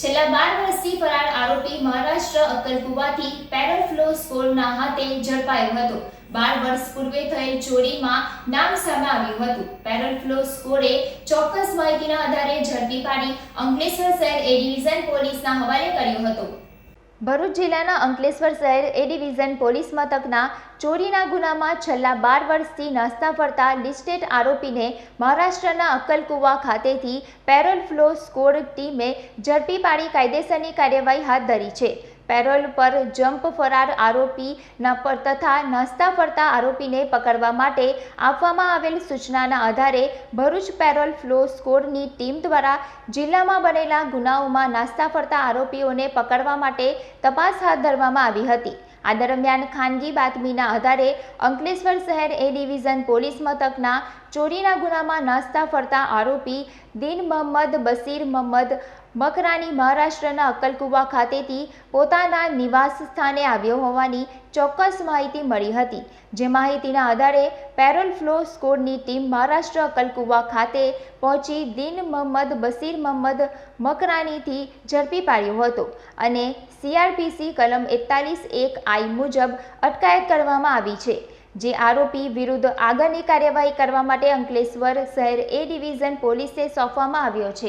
છેલ્લા બાર વર્ષથી ફરાર આરોપી મહારાષ્ટ્ર અક્કલકુવાથી પેરલ ફ્લો સ્કોરના હાથે ઝડપાયો હતો. બાર વર્ષ પૂર્વે થયેલ ચોરીમાં નામ સામે આવ્યું હતું. પેરલ ફ્લો સ્કોરે ચોક્કસ માહિતીના આધારે ઝડપી પાડી અંકલેશ્વર શહેર એ ડિવિઝન પોલીસના હવાલે કર્યો હતો. ભરૂચ જિલ્લાના અંકલેશ્વર શહેર એ ડિવિઝન પોલીસ મથકના ચોરીના ગુનામાં છેલ્લા બાર વર્ષથી નાસ્તા ફરતા લિસ્ટેડ આરોપીને મહારાષ્ટ્રના અક્કલકુવા ખાતેથી પેરોલ ફ્લો સ્કોડ ટીમે ઝડપી પાડી કાયદેસરની કાર્યવાહી હાથ ધરી છે. પેરોલ પર જમ્પ ફરાર આરોપીના પર તથા નાસ્તા ફરતા આરોપીને પકડવા માટે આપવામાં આવેલ સૂચનાના આધારે ભરૂચ પેરોલ ફ્લો સ્કોડની ટીમ દ્વારા જિલ્લામાં બનેલા ગુનાઓમાં નાસ્તા ફરતા આરોપીઓને પકડવા માટે તપાસ હાથ ધરવામાં આવી હતી. આ દરમિયાન ખાનગી બાતમીના આધારે અંકલેશ્વર શહેર એ ડિવિઝન પોલીસ મથકના ચોરીના ગુનામાં નાસ્તા ફરતા આરોપી દિન મહમ્મદ બસીર મોહમ્મદ મકરાની મહારાષ્ટ્રના અક્કલકુવા ખાતેથી પોતાના નિવાસ સ્થાને આવ્યો હોવાની ચોક્કસ માહિતી મળી હતી. જે માહિતીના આધારે પેરોલ ફ્લો સ્કોડની ટીમ મહારાષ્ટ્ર અક્કલકુવા ખાતે પહોંચી દિન મહમ્મદ બસીર મહમ્મદ મકરાનીથી ઝડપી પાડ્યો હતો અને સીઆરપીસી કલમ એકતાલીસ એક આઈ મુજબ અટકાયત કરવામાં આવી છે. જે આરોપી વિરુદ્ધ આગળની કાર્યવાહી કરવા માટે અંકલેશ્વર શહેર એ ડિવિઝન પોલીસે સોંપવામાં આવ્યો છે.